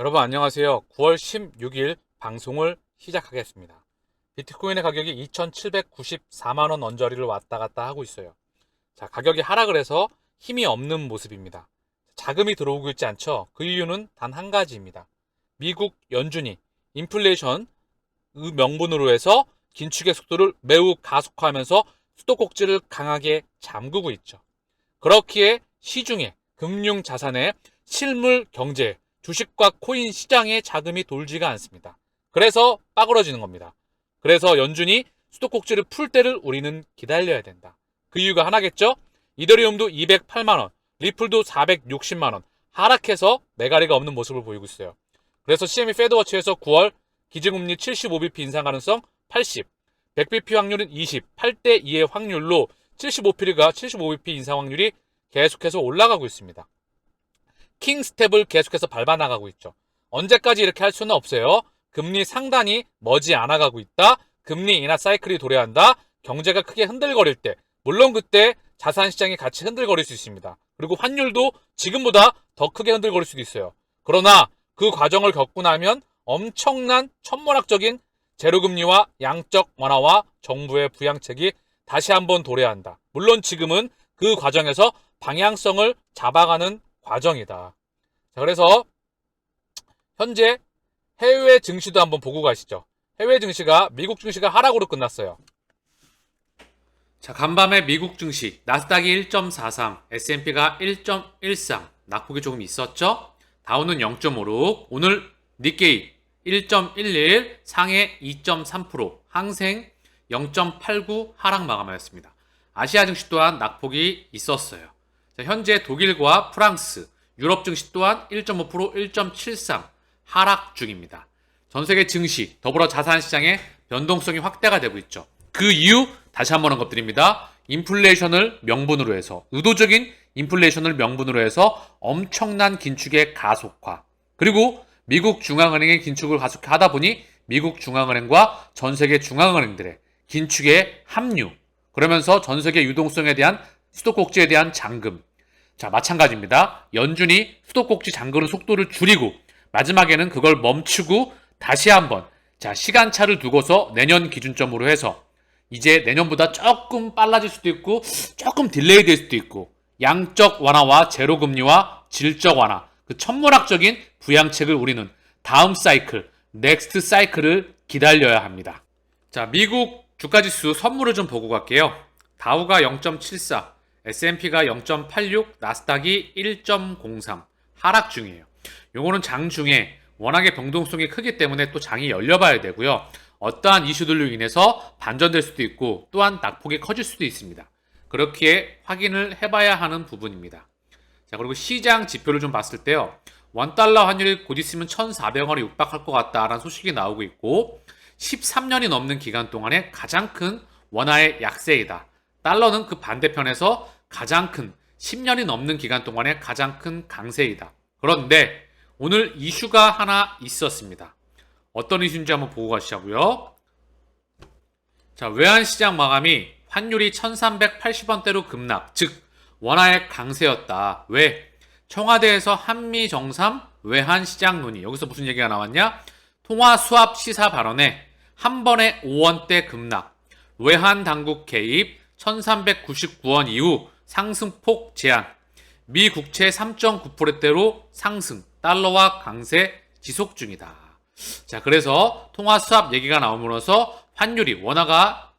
여러분 안녕하세요. 9월 16일 방송을 시작하겠습니다. 비트코인의 가격이 2,794만 원 언저리를 왔다 갔다 하고 있어요. 자, 가격이 하락을 해서 힘이 없는 모습입니다. 자금이 들어오고 있지 않죠? 그 이유는 단 한 가지입니다. 미국 연준이 인플레이션 의 명분으로 해서 긴축의 속도를 매우 가속화하면서 수도꼭지를 강하게 잠그고 있죠. 그렇기에 시중에 금융 자산의 실물 경제, 주식과 코인 시장에 자금이 돌지가 않습니다. 그래서 빠그러지는 겁니다. 그래서 연준이 수도꼭지를 풀 때를 우리는 기다려야 된다. 그 이유가 하나겠죠? 이더리움도 208만원, 리플도 460만원, 하락해서 매가리가 없는 모습을 보이고 있어요. 그래서 CME 페드워치에서 9월 기준금리 75bp 인상 가능성 80, 100bp 확률은 20, 8대 2의 확률로 75p가 75bp 인상 확률이 계속해서 올라가고 있습니다. 킹 스텝을 계속해서 밟아 나가고 있죠. 언제까지 이렇게 할 수는 없어요. 금리 상단이 머지 않아 가고 있다. 금리 인하 사이클이 도래한다. 경제가 크게 흔들거릴 때, 물론 그때 자산 시장이 같이 흔들거릴 수 있습니다. 그리고 환율도 지금보다 더 크게 흔들거릴 수도 있어요. 그러나 그 과정을 겪고 나면 엄청난 천문학적인 제로금리와 양적 완화와 정부의 부양책이 다시 한번 도래한다. 물론 지금은 그 과정에서 방향성을 잡아가는 과정이다. 자, 그래서 현재 해외 증시도 한번 보고 가시죠. 해외 증시가 미국 증시가 하락으로 끝났어요. 자, 간밤에 미국 증시 나스닥이 1.43, S&P가 1.13, 낙폭이 조금 있었죠? 다우는 0.56, 오늘 니케이 1.11, 상해 2.3%, 항생 0.89 하락 마감하였습니다. 아시아 증시 또한 낙폭이 있었어요. 자, 현재 독일과 프랑스, 유럽 증시 또한 1.5%, 1.73 하락 중입니다. 전 세계 증시, 더불어 자산 시장의 변동성이 확대가 되고 있죠. 그 이유 다시 한번 언급드립니다. 인플레이션을 명분으로 해서 의도적인 인플레이션을 명분으로 해서 엄청난 긴축의 가속화. 그리고 미국 중앙은행의 긴축을 가속하다 보니 미국 중앙은행과 전 세계 중앙은행들의 긴축의 합류. 그러면서 전 세계 유동성에 대한 수도꼭지에 대한 잠금. 자, 마찬가지입니다. 연준이 수도꼭지 잠그는 속도를 줄이고 마지막에는 그걸 멈추고 다시 한번 자, 시간차를 두고서 내년 기준점으로 해서 이제 내년보다 조금 빨라질 수도 있고 조금 딜레이 될 수도 있고 양적 완화와 제로 금리와 질적 완화 그 천문학적인 부양책을 우리는 다음 사이클 넥스트 사이클을 기다려야 합니다. 자, 미국 주가 지수 선물을 좀 보고 갈게요. 다우가 0.74, S&P가 0.86, 나스닥이 1.03 하락 중이에요. 요거는 장 중에 워낙에 변동성이 크기 때문에 또 장이 열려봐야 되고요. 어떠한 이슈들로 인해서 반전될 수도 있고 또한 낙폭이 커질 수도 있습니다. 그렇기에 확인을 해봐야 하는 부분입니다. 자, 그리고 시장 지표를 좀 봤을 때요. 원달러 환율이 곧 있으면 1,400원에 육박할 것 같다라는 소식이 나오고 있고 13년이 넘는 기간 동안에 가장 큰 원화의 약세이다. 달러는 그 반대편에서 가장 큰 10년이 넘는 기간 동안에 가장 큰 강세이다. 그런데 오늘 이슈가 하나 있었습니다. 어떤 이슈인지 한번 보고 가시자고요. 자, 외환시장 마감이 환율이 1380원대로 급락, 즉 원화의 강세였다. 왜? 청와대에서 한미 정상 외환 시장 논의. 여기서 무슨 얘기가 나왔냐? 통화 수합 시사 발언에 한 번에 5원대 급락, 외환 당국 개입 1399원 이후 상승폭 제한, 미 국채 3.9%대로 상승, 달러와 강세 지속 중이다. 자, 그래서 통화 수합 얘기가 나오면서 환율이 원화가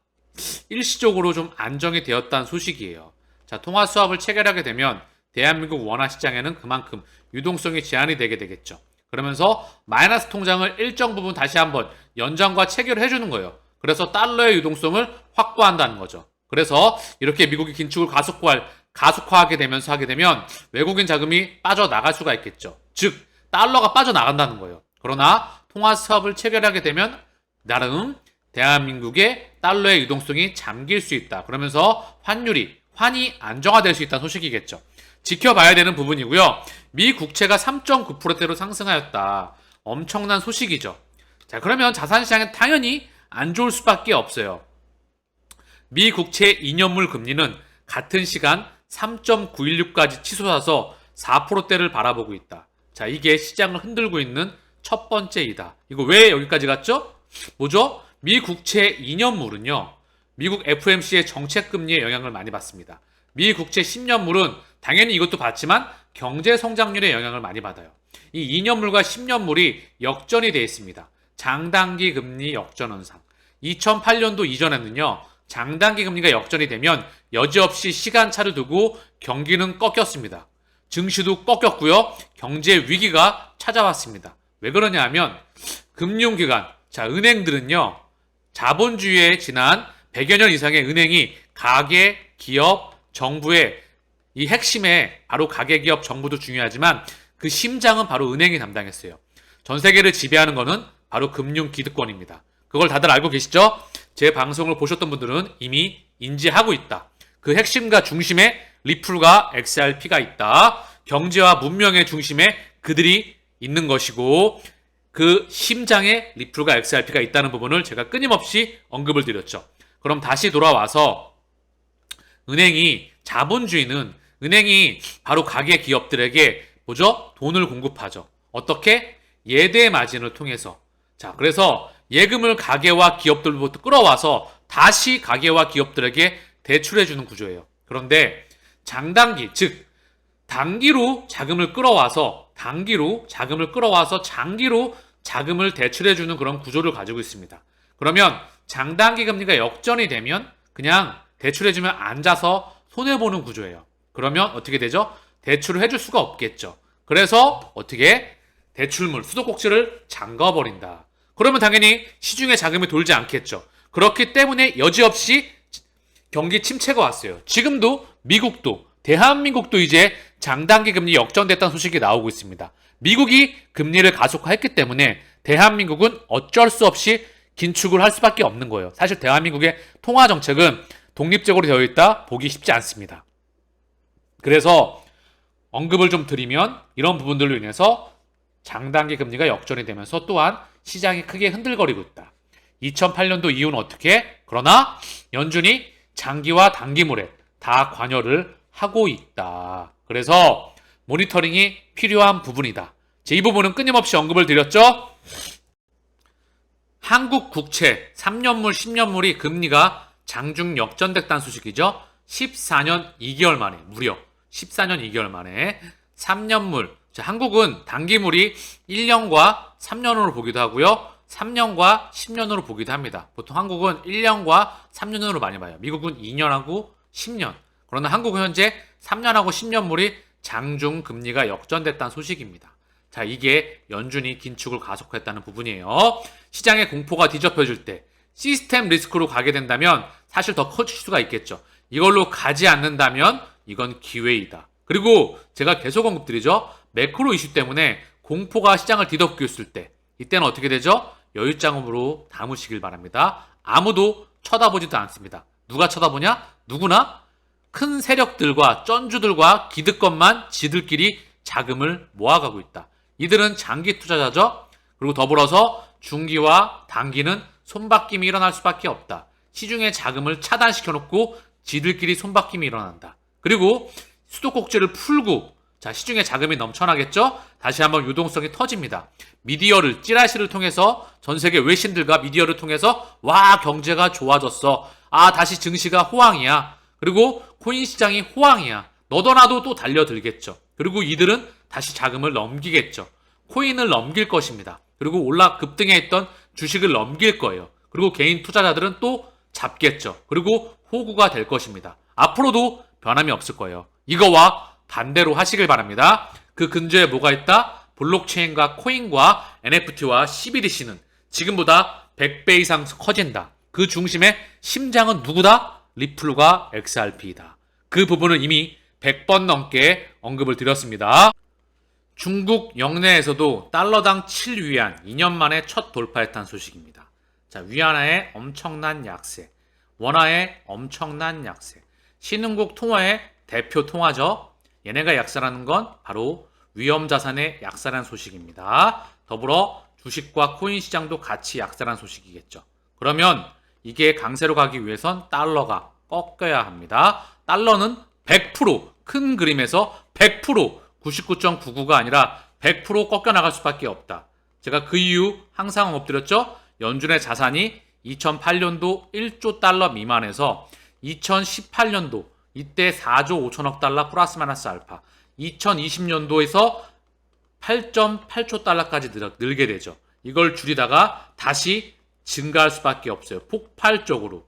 일시적으로 좀 안정이 되었다는 소식이에요. 자, 통화 수합을 체결하게 되면 대한민국 원화 시장에는 그만큼 유동성이 제한이 되게 되겠죠. 그러면서 마이너스 통장을 일정 부분 다시 한번 연장과 체결을 해주는 거예요. 그래서 달러의 유동성을 확보한다는 거죠. 그래서 이렇게 미국이 긴축을 가속화할, 가속화하게 되면서 하게 되면 외국인 자금이 빠져나갈 수가 있겠죠. 즉, 달러가 빠져나간다는 거예요. 그러나 통화 수합을 체결하게 되면 나름 대한민국의 달러의 유동성이 잠길 수 있다. 그러면서 환율이 환이 안정화될 수 있다는 소식이겠죠. 지켜봐야 되는 부분이고요. 미 국채가 3.9%대로 상승하였다. 엄청난 소식이죠. 자, 그러면 자산시장은 당연히 안 좋을 수밖에 없어요. 미 국채 2년물 금리는 같은 시간 3.916까지 치솟아서 4%대를 바라보고 있다. 자, 이게 시장을 흔들고 있는 첫 번째이다. 이거 왜 여기까지 갔죠? 뭐죠? 미 국채 2년물은요. 미국 FMC의 정책 금리에 영향을 많이 받습니다. 미 국채 10년물은 당연히 이것도 받지만 경제 성장률에 영향을 많이 받아요. 이 2년물과 10년물이 역전이 되어 있습니다. 장단기 금리 역전 현상. 2008년도 이전에는요. 장단기 금리가 역전이 되면 여지없이 시간차를 두고 경기는 꺾였습니다. 증시도 꺾였고요. 경제 위기가 찾아왔습니다. 왜 그러냐 하면 금융기관, 자, 은행들은요. 자본주의에 지난 100여 년 이상의 은행이 가계, 기업, 정부의 이 핵심에 바로 가계, 기업, 정부도 중요하지만 그 심장은 바로 은행이 담당했어요. 전 세계를 지배하는 거는 바로 금융 기득권입니다. 그걸 다들 알고 계시죠? 제 방송을 보셨던 분들은 이미 인지하고 있다. 그 핵심과 중심에 리플과 XRP가 있다. 경제와 문명의 중심에 그들이 있는 것이고 그 심장에 리플과 XRP가 있다는 부분을 제가 끊임없이 언급을 드렸죠. 그럼 다시 돌아와서 은행이 자본주의는 은행이 바로 가계 기업들에게 뭐죠? 돈을 공급하죠. 어떻게? 예대 마진을 통해서. 자, 그래서 예금을 가계와 기업들로부터 끌어와서 다시 가계와 기업들에게 대출해 주는 구조예요. 그런데 장단기, 즉 단기로 자금을 끌어와서 단기로 자금을 끌어와서 장기로 자금을 대출해 주는 그런 구조를 가지고 있습니다. 그러면 장단기 금리가 역전이 되면 그냥 대출해 주면 앉아서 손해 보는 구조예요. 그러면 어떻게 되죠? 대출을 해줄 수가 없겠죠. 그래서 어떻게 대출물 수도꼭지를 잠가 버린다. 그러면 당연히 시중에 자금이 돌지 않겠죠. 그렇기 때문에 여지없이 경기 침체가 왔어요. 지금도 미국도 대한민국도 이제 장단기 금리 역전됐다는 소식이 나오고 있습니다. 미국이 금리를 가속화했기 때문에 대한민국은 어쩔 수 없이 긴축을 할 수밖에 없는 거예요. 사실 대한민국의 통화 정책은 독립적으로 되어 있다 보기 쉽지 않습니다. 그래서 언급을 좀 드리면 이런 부분들로 인해서 장단기 금리가 역전이 되면서 또한 시장이 크게 흔들거리고 있다. 2008년도 이후는 어떻게? 그러나 연준이 장기와 단기물에 다 관여를 하고 있다. 그래서 모니터링이 필요한 부분이다. 제이 부분은 끊임없이 언급을 드렸죠. 한국 국채 3년물, 10년물이 금리가 장중 역전됐다는 소식이죠. 14년 2개월 만에 무려 14년 2개월 만에 3년물 자, 한국은 단기물이 1년과 3년으로 보기도 하고요. 3년과 10년으로 보기도 합니다. 보통 한국은 1년과 3년으로 많이 봐요. 미국은 2년하고 10년. 그러나 한국은 현재 3년하고 10년물이 장중 금리가 역전됐다는 소식입니다. 자, 이게 연준이 긴축을 가속했다는 부분이에요. 시장의 공포가 뒤덮여질 때 시스템 리스크로 가게 된다면 사실 더 커질 수가 있겠죠. 이걸로 가지 않는다면 이건 기회이다. 그리고 제가 계속 언급드리죠. 매크로 이슈 때문에 공포가 시장을 뒤덮고 있을 때 이때는 어떻게 되죠? 여유장음으로 담으시길 바랍니다. 아무도 쳐다보지도 않습니다. 누가 쳐다보냐? 누구나 큰 세력들과 쩐주들과 기득권만 지들끼리 자금을 모아가고 있다. 이들은 장기 투자자죠. 그리고 더불어서 중기와 단기는 손바뀜이 일어날 수밖에 없다. 시중의 자금을 차단시켜 놓고 지들끼리 손바뀜이 일어난다. 그리고 수도꼭지를 풀고 자 시중에 자금이 넘쳐나겠죠? 다시 한번 유동성이 터집니다. 미디어를 찌라시를 통해서 전 세계 외신들과 미디어를 통해서 와 경제가 좋아졌어. 아 다시 증시가 호황이야. 그리고 코인 시장이 호황이야. 너도나도 또 달려들겠죠. 그리고 이들은 다시 자금을 넘기겠죠. 코인을 넘길 것입니다. 그리고 올라 급등해 있던 주식을 넘길 거예요. 그리고 개인 투자자들은 또 잡겠죠. 그리고 호구가 될 것입니다. 앞으로도 변함이 없을 거예요. 이거와 반대로 하시길 바랍니다. 그 근저에 뭐가 있다? 블록체인과 코인과 NFT와 CBDC는 지금보다 100배 이상 커진다. 그 중심에 심장은 누구다? 리플과 XRP이다. 그 부분을 이미 100번 넘게 언급을 드렸습니다. 중국 영내에서도 달러당 7위안 2년 만에 첫 돌파했다는 소식입니다. 자, 위안화의 엄청난 약세, 원화의 엄청난 약세, 신흥국 통화의 대표 통화죠. 얘네가 약세라는 건 바로 위험 자산의 약세라는 소식입니다. 더불어 주식과 코인 시장도 같이 약세라는 소식이겠죠. 그러면 이게 강세로 가기 위해선 달러가 꺾여야 합니다. 달러는 100%큰 그림에서 100% 99.99가 아니라 100% 꺾여 나갈 수밖에 없다. 제가 그 이유 항상 엎드렸죠. 연준의 자산이 2008년도 1조 달러 미만에서 2018년도 이때 4조 5천억 달러 플러스 마이너스 알파 2020년도에서 8.8조 달러까지 늘- 늘게 되죠. 이걸 줄이다가 다시 증가할 수밖에 없어요. 폭발적으로.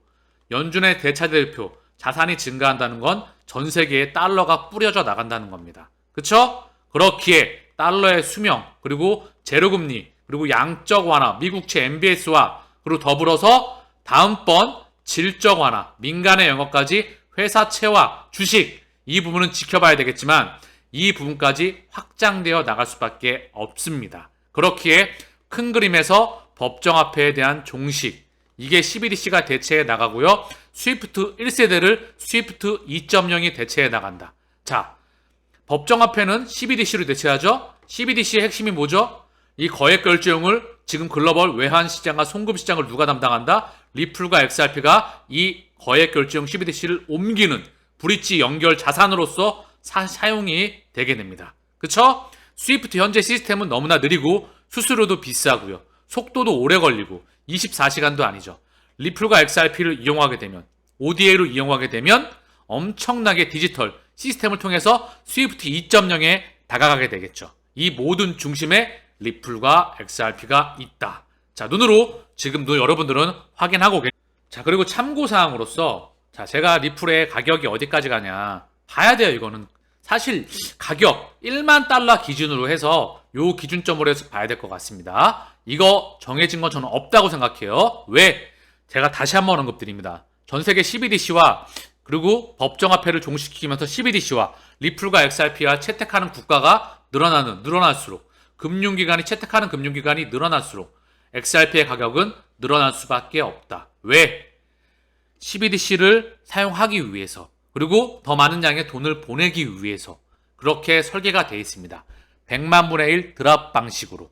연준의 대차대 대표 자산이 증가한다는 건 전 세계에 달러가 뿌려져 나간다는 겁니다. 그쵸? 그렇기에 달러의 수명, 그리고 제로금리, 그리고 양적 완화, 미국채 MBS와 그리고 더불어서 다음번 질적 완화, 민간의 영업까지 회사채와 주식 이 부분은 지켜봐야 되겠지만 이 부분까지 확장되어 나갈 수밖에 없습니다. 그렇기에 큰 그림에서 법정화폐에 대한 종식 이게 CBDC가 대체해 나가고요. 스위프트 1세대를 스위프트 2.0이 대체해 나간다. 자, 법정화폐는 CBDC로 대체하죠. CBDC의 핵심이 뭐죠? 이 거액 결제용을 지금 글로벌 외환 시장과 송금 시장을 누가 담당한다? 리플과 XRP가 이 거액 결제용 CBDC를 옮기는 브릿지 연결 자산으로서 사, 사용이 되게 됩니다. 그쵸? 스위프트 현재 시스템은 너무나 느리고 수수료도 비싸고요. 속도도 오래 걸리고 24시간도 아니죠. 리플과 XRP를 이용하게 되면 ODA로 이용하게 되면 엄청나게 디지털 시스템을 통해서 스위프트 2.0에 다가가게 되겠죠. 이 모든 중심에 리플과 XRP가 있다. 자, 눈으로 지금도 여러분들은 확인하고 계십니다. 자, 그리고 참고사항으로서 자, 제가 리플의 가격이 어디까지 가냐 봐야 돼요, 이거는. 사실 가격 1만 달러 기준으로 해서 요 기준점으로 해서 봐야 될 것 같습니다. 이거 정해진 건 저는 없다고 생각해요. 왜? 제가 다시 한 번 언급드립니다. 전 세계 CBDC와 그리고 법정화폐를 종식시키면서 CBDC와 리플과 XRP와 채택하는 국가가 늘어나는 늘어날수록 금융기관이 채택하는 금융기관이 늘어날수록 XRP의 가격은 늘어날 수밖에 없다. 왜? CBDC를 사용하기 위해서 그리고 더 많은 양의 돈을 보내기 위해서 그렇게 설계가 되어 있습니다. 100만 분의 1 드랍 방식으로.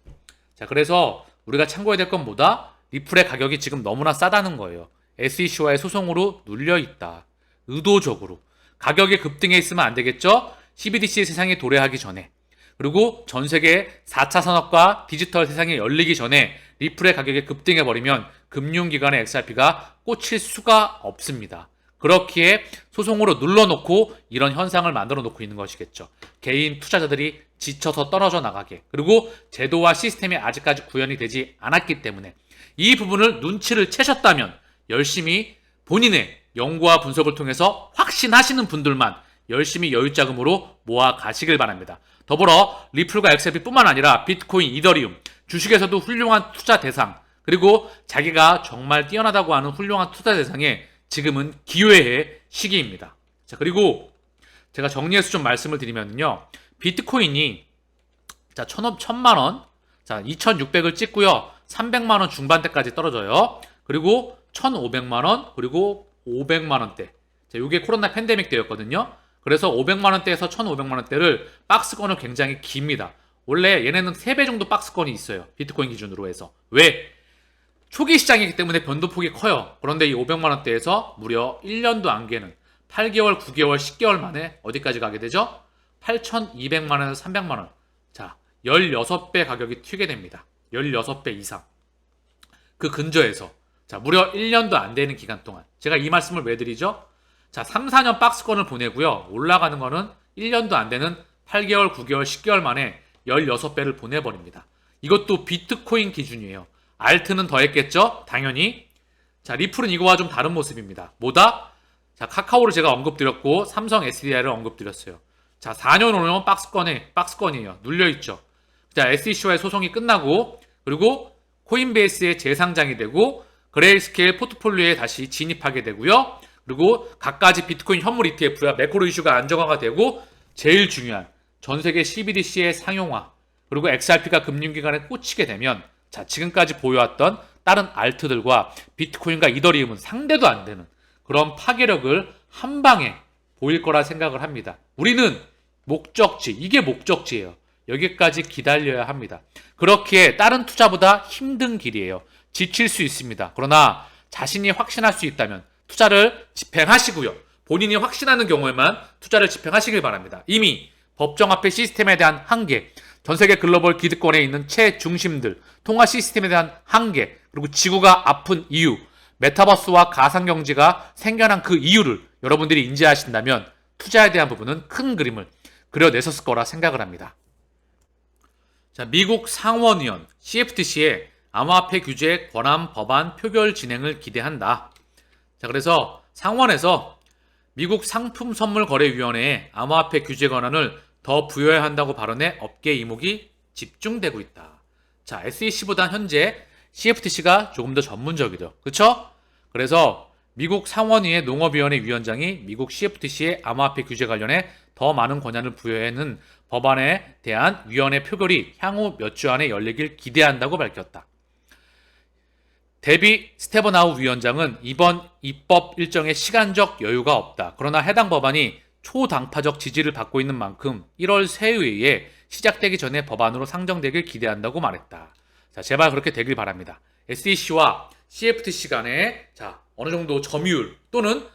자, 그래서 우리가 참고해야 될 건 뭐다? 리플의 가격이 지금 너무나 싸다는 거예요. SEC와의 소송으로 눌려 있다. 의도적으로. 가격이 급등해 있으면 안 되겠죠? CBDC 세상에 도래하기 전에. 그리고 전 세계 4차 산업과 디지털 세상이 열리기 전에 리플의 가격이 급등해 버리면 금융기관의 XRP가 꽂힐 수가 없습니다. 그렇기에 소송으로 눌러놓고 이런 현상을 만들어 놓고 있는 것이겠죠. 개인 투자자들이 지쳐서 떨어져 나가게. 그리고 제도와 시스템이 아직까지 구현이 되지 않았기 때문에 이 부분을 눈치를 채셨다면 열심히 본인의 연구와 분석을 통해서 확신하시는 분들만 열심히 여유자금으로 모아 가시길 바랍니다. 더불어 리플과 XRP뿐만 아니라 비트코인, 이더리움, 주식에서도 훌륭한 투자 대상, 그리고 자기가 정말 뛰어나다고 하는 훌륭한 투자 대상에 지금은 기회의 시기입니다. 자, 그리고 제가 정리해서 좀 말씀을 드리면요. 비트코인이 자, 천, 천만 원, 자, 2,600을 찍고요. 300만 원 중반대까지 떨어져요. 그리고 1,500만 원, 그리고 500만 원대. 자, 요게 코로나 팬데믹 때였거든요. 그래서 500만 원대에서 1,500만 원대를 박스권을 굉장히 깁니다. 원래 얘네는 3배 정도 박스권이 있어요. 비트코인 기준으로 해서. 왜? 초기 시장이기 때문에 변동폭이 커요. 그런데 이 500만 원대에서 무려 1년도 안 되는 8개월, 9개월, 10개월 만에 어디까지 가게 되죠? 8,200만 원에서 300만 원. 자, 16배 가격이 튀게 됩니다. 16배 이상. 그 근저에서 자, 무려 1년도 안 되는 기간 동안 제가 이 말씀을 왜 드리죠? 자, 3, 4년 박스권을 보내고요. 올라가는 거는 1년도 안 되는 8개월, 9개월, 10개월 만에 16배를 보내버립니다. 이것도 비트코인 기준이에요. 알트는 더했겠죠? 당연히. 자, 리플은 이거와 좀 다른 모습입니다. 뭐다? 자, 카카오를 제가 언급드렸고, 삼성 SDI를 언급드렸어요. 자, 4년, 5년 박스권에, 박스권이에요. 눌려 있죠. 자, SEC와의 소송이 끝나고, 그리고 코인베이스의 재상장이 되고, 그레이스케일 포트폴리오에 다시 진입하게 되고요. 그리고 각가지 비트코인 현물 ETF야 매크로 이슈가 안정화가 되고, 제일 중요한 전 세계 CBDC의 상용화, 그리고 XRP가 금융기관에 꽂히게 되면, 자, 지금까지 보여왔던 다른 알트들과 비트코인과 이더리움은 상대도 안 되는 그런 파괴력을 한 방에 보일 거라 생각을 합니다. 우리는 목적지, 이게 목적지예요. 여기까지 기다려야 합니다. 그렇기에 다른 투자보다 힘든 길이에요. 지칠 수 있습니다. 그러나 자신이 확신할 수 있다면 투자를 집행하시고요. 본인이 확신하는 경우에만 투자를 집행하시길 바랍니다. 이미 법정 화폐 시스템에 대한 한계, 전 세계 글로벌 기득권에 있는 최중심들, 통화 시스템에 대한 한계, 그리고 지구가 아픈 이유, 메타버스와 가상경제가 생겨난 그 이유를 여러분들이 인지하신다면 투자에 대한 부분은 큰 그림을 그려냈었을 거라 생각을 합니다. 자, 미국 상원의원 CFTC의 암호화폐 규제 권한 법안 표결 진행을 기대한다. 자, 그래서 상원에서 미국 상품선물거래위원회에 암호화폐 규제 권한을 더 부여해야 한다고 발언해 업계 이목이 집중되고 있다. 자, SEC보다 현재 CFTC가 조금 더 전문적이죠. 그렇죠? 그래서 미국 상원의회 농업위원회 위원장이 미국 CFTC의 암호화폐 규제 관련해 더 많은 권한을 부여하는 법안에 대한 위원회 표결이 향후 몇 주 안에 열리길 기대한다고 밝혔다. 데비 스테버나우 위원장은 이번 입법 일정에 시간적 여유가 없다. 그러나 해당 법안이 초당파적 지지를 받고 있는 만큼 1월 새해에 시작되기 전에 법안으로 상정되길 기대한다고 말했다. 자, 제발 그렇게 되길 바랍니다. SEC와 CFTC 간에 자, 어느 정도 점유율 또는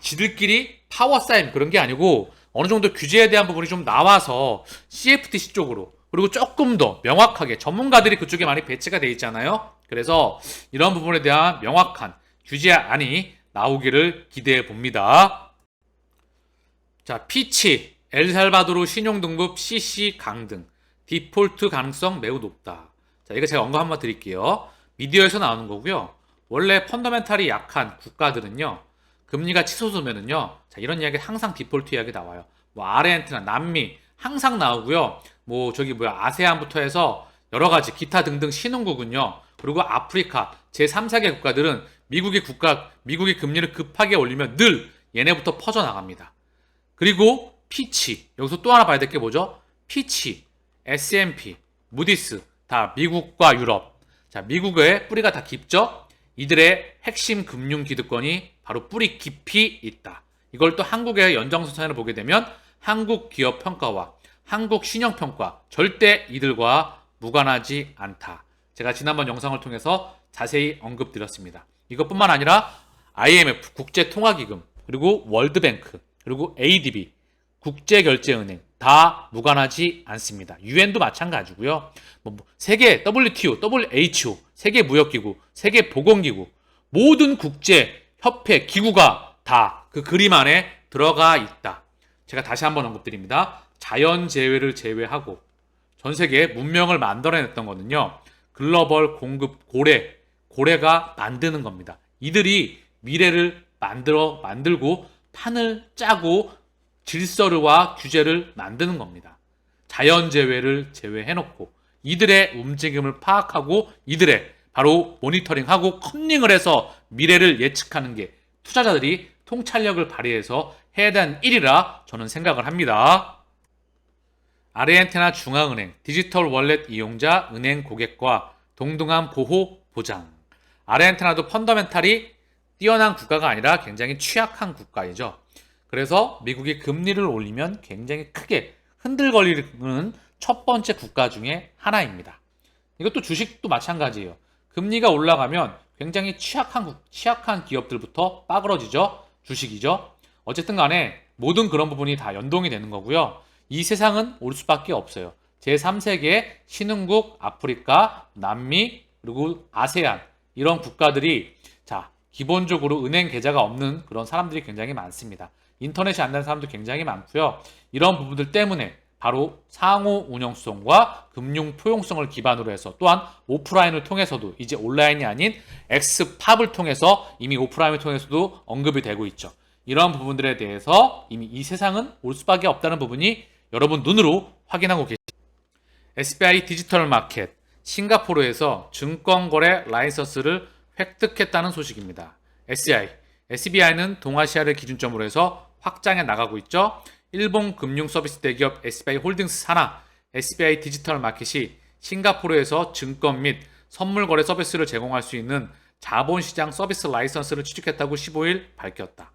지들끼리 파워 싸임 그런 게 아니고 어느 정도 규제에 대한 부분이 좀 나와서 CFTC 쪽으로 그리고 조금 더 명확하게 전문가들이 그쪽에 많이 배치가 돼 있잖아요. 그래서 이런 부분에 대한 명확한 규제안이 나오기를 기대해 봅니다. 자, 피치, 엘살바도르 신용등급 CC 강등, 디폴트 가능성 매우 높다. 자, 이거 제가 언급 한번 드릴게요. 미디어에서 나오는 거고요. 원래 펀더멘탈이 약한 국가들은요, 금리가 치솟으면은요, 자, 이런 이야기 항상 디폴트 이야기 나와요. 뭐, 아르헨티나, 남미, 항상 나오고요. 뭐, 저기 뭐야, 아세안부터 해서 여러 가지 기타 등등 신흥국은요, 그리고 아프리카, 제3, 4개 국가들은 미국의 국가, 미국의 금리를 급하게 올리면 늘 얘네부터 퍼져 나갑니다. 그리고 피치, 여기서 또 하나 봐야 될 게 뭐죠? 피치, S&P, 무디스, 다 미국과 유럽. 자, 미국의 뿌리가 다 깊죠? 이들의 핵심 금융 기득권이 바로 뿌리 깊이 있다. 이걸 또 한국의 연장선상으로 보게 되면 한국 기업 평가와 한국 신용 평가 절대 이들과 무관하지 않다. 제가 지난번 영상을 통해서 자세히 언급드렸습니다. 이것뿐만 아니라 IMF 국제통화기금 그리고 월드뱅크 그리고 ADB 국제결제은행 다 무관하지 않습니다. 유엔도 마찬가지고요. 뭐, 뭐 세계 WTO, WHO, 세계 무역기구, 세계 보건기구 모든 국제 협회 기구가 다 그 그림 안에 들어가 있다. 제가 다시 한번 언급드립니다. 자연 재해를 제외하고 전 세계에 문명을 만들어냈던 거는요. 글로벌 공급 고래, 고래가 만드는 겁니다. 이들이 미래를 만들어 만들고 판을 짜고 질서와 규제를 만드는 겁니다. 자연 재해를 제외해놓고 이들의 움직임을 파악하고 이들의 바로 모니터링하고 컨닝을 해서 미래를 예측하는 게 투자자들이 통찰력을 발휘해서 해야 되는 일이라 저는 생각을 합니다. 아르헨티나 중앙은행 디지털 월렛 이용자 은행 고객과 동등한 보호 보장. 아르헨티나도 펀더멘탈이 뛰어난 국가가 아니라 굉장히 취약한 국가이죠. 그래서 미국이 금리를 올리면 굉장히 크게 흔들거리는 첫 번째 국가 중에 하나입니다. 이것도 주식도 마찬가지예요. 금리가 올라가면 굉장히 취약한, 취약한 기업들부터 빠그러지죠. 주식이죠. 어쨌든 간에 모든 그런 부분이 다 연동이 되는 거고요. 이 세상은 올 수밖에 없어요. 제3세계 신흥국, 아프리카, 남미, 그리고 아세안 이런 국가들이 자 기본적으로 은행 계좌가 없는 그런 사람들이 굉장히 많습니다. 인터넷이 안 되는 사람도 굉장히 많고요. 이런 부분들 때문에 바로 상호 운영성과 금융 포용성을 기반으로 해서 또한 오프라인을 통해서도 이제 온라인이 아닌 엑스팝을 통해서 이미 오프라인을 통해서도 언급이 되고 있죠. 이러한 부분들에 대해서 이미 이 세상은 올 수밖에 없다는 부분이 여러분 눈으로 확인하고 계십니다. SBI 디지털 마켓 싱가포르에서 증권거래 라이선스를 획득했다는 소식입니다. SBI, SBI는 동아시아를 기준점으로 해서 확장해 나가고 있죠. 일본 금융 서비스 대기업 SBI 홀딩스 산하 SBI 디지털 마켓이 싱가포르에서 증권 및 선물 거래 서비스를 제공할 수 있는 자본시장 서비스 라이선스를 취득했다고 15일 밝혔다.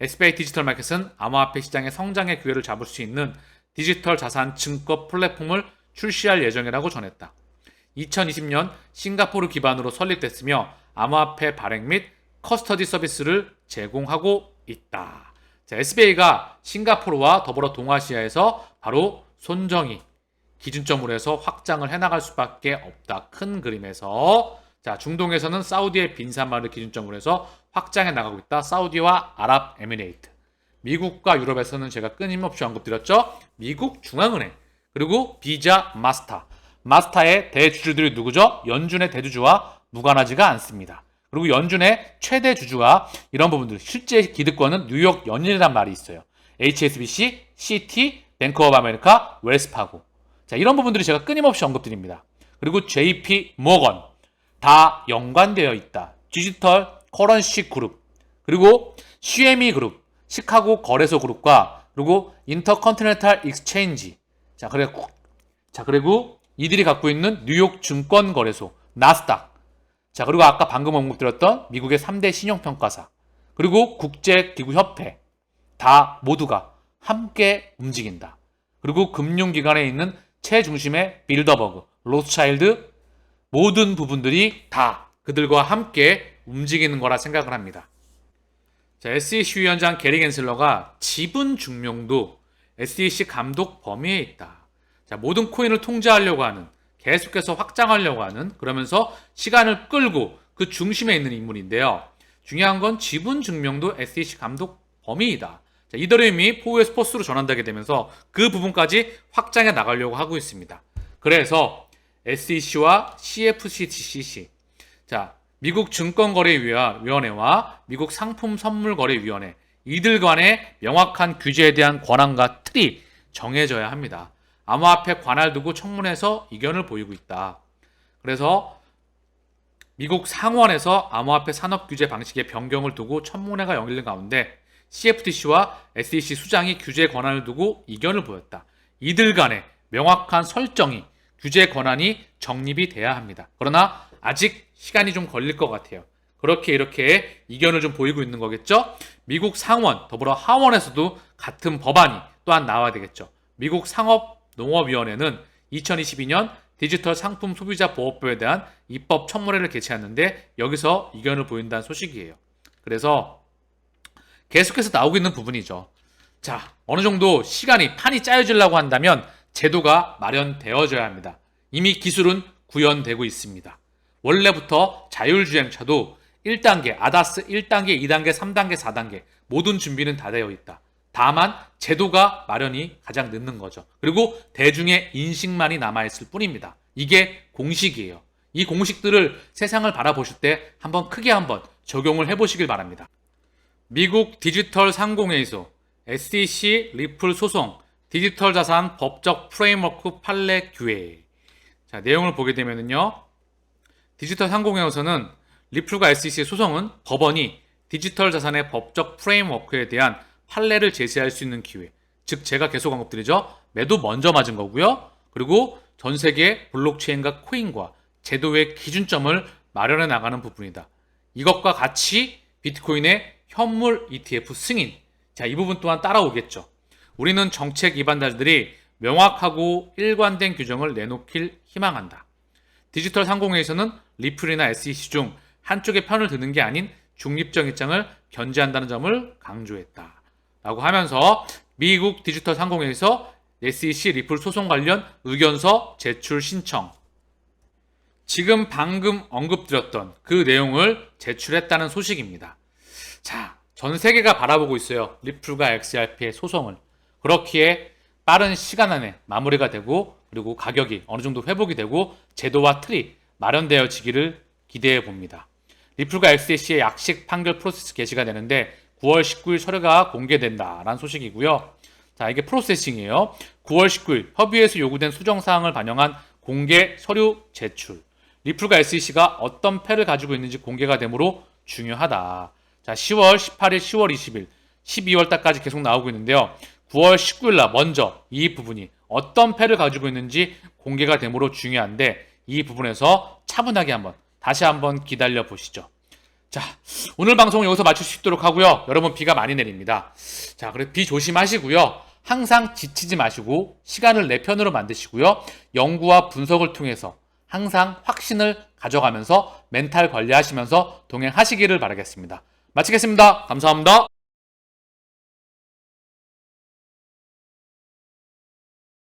SBI 디지털 마켓은 암호화폐 시장의 성장의 기회를 잡을 수 있는 디지털 자산 증권 플랫폼을 출시할 예정이라고 전했다. 2020년 싱가포르 기반으로 설립됐으며 암호화폐 발행 및 커스터디 서비스를 제공하고 있다. 자, SBA가 싱가포르와 더불어 동아시아에서 바로 손정희, 기준점으로 해서 확장을 해나갈 수밖에 없다. 큰 그림에서 자 중동에서는 사우디의 빈산마를 기준점으로 해서 확장해 나가고 있다. 사우디와 아랍에미레이트. 미국과 유럽에서는 제가 끊임없이 언급드렸죠. 미국 중앙은행 그리고 비자 마스타. 마스타의 대주주들이 누구죠? 연준의 대주주와 무관하지가 않습니다. 그리고 연준의 최대 주주가 이런 부분들 실제 기득권은 뉴욕 연일이란 말이 있어요. HSBC, CT, 뱅크 오브 아메리카, 웰스파고. 자, 이런 부분들이 제가 끊임없이 언급드립니다. 그리고 JP 모건 다 연관되어 있다. 디지털 커런시 그룹 그리고 CME 그룹, 시카고 거래소 그룹과 그리고 인터컨티넨탈 익스체인지. 자, 그리고 자, 그리고 이들이 갖고 있는 뉴욕 증권 거래소 나스닥. 자, 그리고 아까 방금 언급드렸던 미국의 3대 신용평가사. 그리고 국제기구협회. 다 모두가 함께 움직인다. 그리고 금융기관에 있는 최중심의 빌더버그, 로스차일드 모든 부분들이 다 그들과 함께 움직이는 거라 생각을 합니다. 자, SEC 위원장 게리 겐슬러가 지분 중용도 SEC 감독 범위에 있다. 자, 모든 코인을 통제하려고 하는 계속해서 확장하려고 하는 그러면서 시간을 끌고 그 중심에 있는 인물인데요. 중요한 건 지분 증명도 SEC 감독 범위이다. 자, 이더리움이 포우의 스포츠로 전환되게 되면서 그 부분까지 확장해 나가려고 하고 있습니다. 그래서 SEC와 CFTC, 자 미국 증권거래위원회와 미국 상품선물거래위원회 이들 간의 명확한 규제에 대한 권한과 틀이 정해져야 합니다. 암호화폐 관할 두고 청문회에서 이견을 보이고 있다. 그래서 미국 상원에서 암호화폐 산업 규제 방식의 변경을 두고 청문회가 열리는 가운데 CFTC와 SEC 수장이 규제 권한을 두고 이견을 보였다. 이들 간의 명확한 설정이 규제 권한이 정립이 돼야 합니다. 그러나 아직 시간이 좀 걸릴 것 같아요. 그렇게 이렇게 이견을 좀 보이고 있는 거겠죠? 미국 상원, 더불어 하원에서도 같은 법안이 또한 나와야 되겠죠. 미국 상업 농업위원회는 2022년 디지털 상품 소비자 보호법에 대한 입법 청문회를 개최했는데 여기서 이견을 보인다는 소식이에요. 그래서 계속해서 나오고 있는 부분이죠. 자, 어느 정도 시간이 판이 짜여지려고 한다면 제도가 마련되어져야 합니다. 이미 기술은 구현되고 있습니다. 원래부터 자율주행차도 1단계, 아다스 1단계, 2단계, 3단계, 4단계 모든 준비는 다 되어 있다. 다만 제도가 마련이 가장 늦는 거죠. 그리고 대중의 인식만이 남아있을 뿐입니다. 이게 공식이에요. 이 공식들을 세상을 바라보실 때 한번 크게 한번 적용을 해보시길 바랍니다. 미국 디지털 상공회의소 SEC 리플 소송 디지털 자산 법적 프레임워크 판례 규회 자 내용을 보게 되면은요 디지털 상공회의소는 리플과 SEC의 소송은 법원이 디지털 자산의 법적 프레임워크에 대한 판례를 제시할 수 있는 기회 즉 제가 계속 언급드리죠 매도 먼저 맞은 거고요 그리고 전 세계 블록체인과 코인과 제도의 기준점을 마련해 나가는 부분이다 이것과 같이 비트코인의 현물 ETF 승인. 자, 이 부분 또한 따라오겠죠. 우리는 정책 위반자들이 명확하고 일관된 규정을 내놓길 희망한다. 디지털 상공회에서는 리플이나 SEC 중 한쪽의 편을 드는 게 아닌 중립적 입장을 견지한다는 점을 강조했다. 라고 하면서 미국 디지털 상공회에서 SEC 리플 소송 관련 의견서 제출 신청. 지금 방금 언급드렸던 그 내용을 제출했다는 소식입니다. 자, 전 세계가 바라보고 있어요. 리플과 XRP의 소송을. 그렇기에 빠른 시간 안에 마무리가 되고 그리고 가격이 어느 정도 회복이 되고 제도와 틀이 마련되어지기를 기대해 봅니다. 리플과 XAC의 약식 판결 프로세스 개시가 되는데 9월 19일 서류가 공개된다라는 소식이고요. 자, 이게 프로세싱이에요. 9월 19일 협의회에서 요구된 수정 사항을 반영한 공개 서류 제출. 리플과 SEC가 어떤 패를 가지고 있는지 공개가 되므로 중요하다. 자, 10월 18일, 10월 20일, 12월 달까지 계속 나오고 있는데요. 9월 19일 날 먼저 이 부분이 어떤 패를 가지고 있는지 공개가 되므로 중요한데 이 부분에서 차분하게 한번 다시 한번 기다려 보시죠. 자, 오늘 방송은 여기서 마칠 수 있도록 하고요. 여러분 비가 많이 내립니다. 자, 그래 비 조심하시고요. 항상 지치지 마시고 시간을 내 편으로 만드시고요. 연구와 분석을 통해서 항상 확신을 가져가면서 멘탈 관리하시면서 동행하시기를 바라겠습니다. 마치겠습니다. 감사합니다.